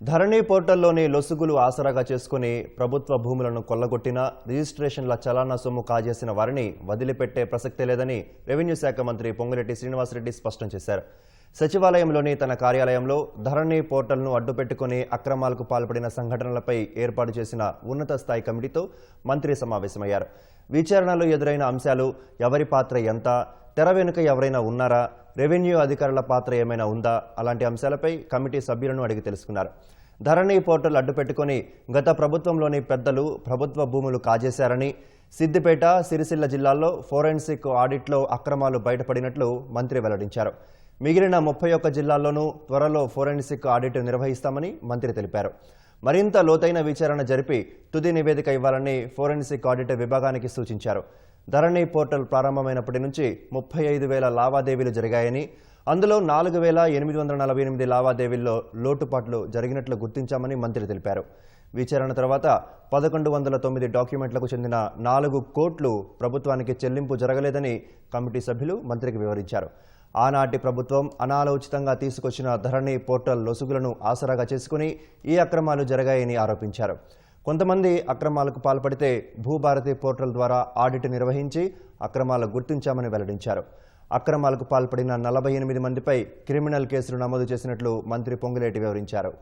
ధరణి పోర్టల్లోని లొసుగులు ఆసరాగా చేసుకుని ప్రభుత్వ భూములను కొల్లగొట్టిన రిజిస్ట్రేషన్ల చలానా సొమ్ము కాజేసిన వారిని వదిలిపెట్టే ప్రసక్తే లేదని రెవెన్యూ శాఖ మంత్రి పొంగిరెడ్డి శ్రీనివాసరెడ్డి స్పష్టం చేశారు. సచివాలయంలోని తన కార్యాలయంలో ధరణి పోర్టల్ను అడ్డుపెట్టుకుని అక్రమాలకు పాల్పడిన సంఘటనలపై ఏర్పాటు చేసిన ఉన్నత స్థాయి కమిటీతో మంత్రి సమావేశమయ్యారు. విచారణలో ఎదురైన అంశాలు ఎవరి పాత్ర ఎంత తెర వెనుక ఎవరైనా ఉన్నారా రెవెన్యూ అధికారుల పాత్ర ఏమైనా ఉందా అలాంటి అంశాలపై కమిటీ సభ్యులను అడిగి తెలుసుకున్నారు. ధరణి పోర్టల్ అడ్డుపెట్టుకుని గత ప్రభుత్వంలోని పెద్దలు ప్రభుత్వ భూములు కాజేశారని సిద్దిపేట సిరిసిల్ల జిల్లాల్లో ఫోరెన్సిక్ ఆడిట్లో అక్రమాలు బయటపడినట్లు మంత్రి వెల్లడించారు. మిగిలిన ముప్పై ఒక్క జిల్లాల్లోనూ త్వరలో ఫోరెన్సిక్ ఆడిట్ నిర్వహిస్తామని మంత్రి తెలిపారు. మరింత లోతైన విచారణ జరిపి తుది నివేదిక ఇవ్వాలని ఫోరెన్సిక్ ఆడిట్ విభాగానికి సూచించారు. ధరణి పోర్టల్ ప్రారంభమైనప్పటి నుంచి ముప్పై ఐదు వేల లావాదేవీలు జరిగాయని అందులో నాలుగు వేల ఎనిమిది వందల నలభై ఎనిమిది లావాదేవీల్లో లోటుపాట్లు జరిగినట్లు గుర్తించామని మంత్రి తెలిపారు. విచారణ తర్వాత పదకొండు వందల తొమ్మిది డాక్యుమెంట్లకు చెందిన నాలుగు కోట్లు ప్రభుత్వానికి చెల్లింపు జరగలేదని కమిటీ సభ్యులు మంత్రికి వివరించారు. ఆనాటి ప్రభుత్వం అనాలోచితంగా తీసుకొచ్చిన ధరణి పోర్టల్ లొసుగులను ఆసరాగా చేసుకుని ఈ అక్రమాలు జరిగాయని ఆరోపించారు. కొంతమంది అక్రమాలకు పాల్పడితే భూభారతి పోర్టల్ ద్వారా ఆడిట్ నిర్వహించి అక్రమాలు గుర్తించామని వెల్లడించారు. అక్రమాలకు పాల్పడిన నలభై ఎనిమిది మందిపై క్రిమినల్ కేసులు నమోదు చేసినట్లు మంత్రి పొంగులేటి వివరించారు.